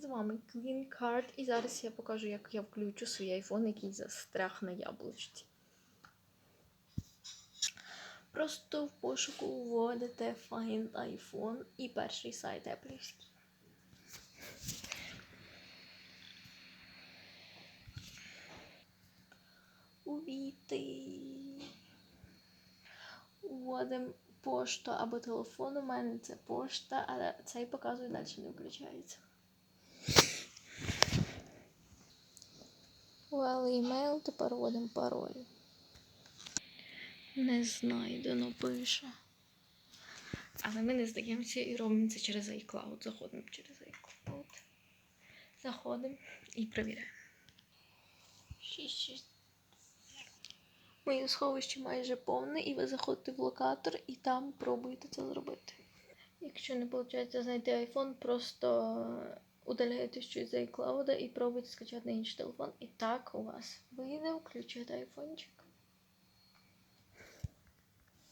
З вами Queen Card і зараз я покажу, як я включу свій айфон, який застряг на яблучці. Просто в пошуку вводите Find iPhone і перший сайт Apple. Увійти. Вводимо пошту або телефон. У мене це пошта, але цей показує далі не включається. Ввели email, тепер вводимо пароль. Не знайдено пише. Але ми не здаємося і робимо це через iCloud. Заходимо через iCloud. Заходимо і перевіряємо. Моє сховище майже повне, і ви заходите в локатор і там пробуєте це зробити. Якщо не виходить знайти iPhone, просто удаляєте щось з iCloud і пробуйте скачати на інший телефон. І так у вас вийде включити айфончик.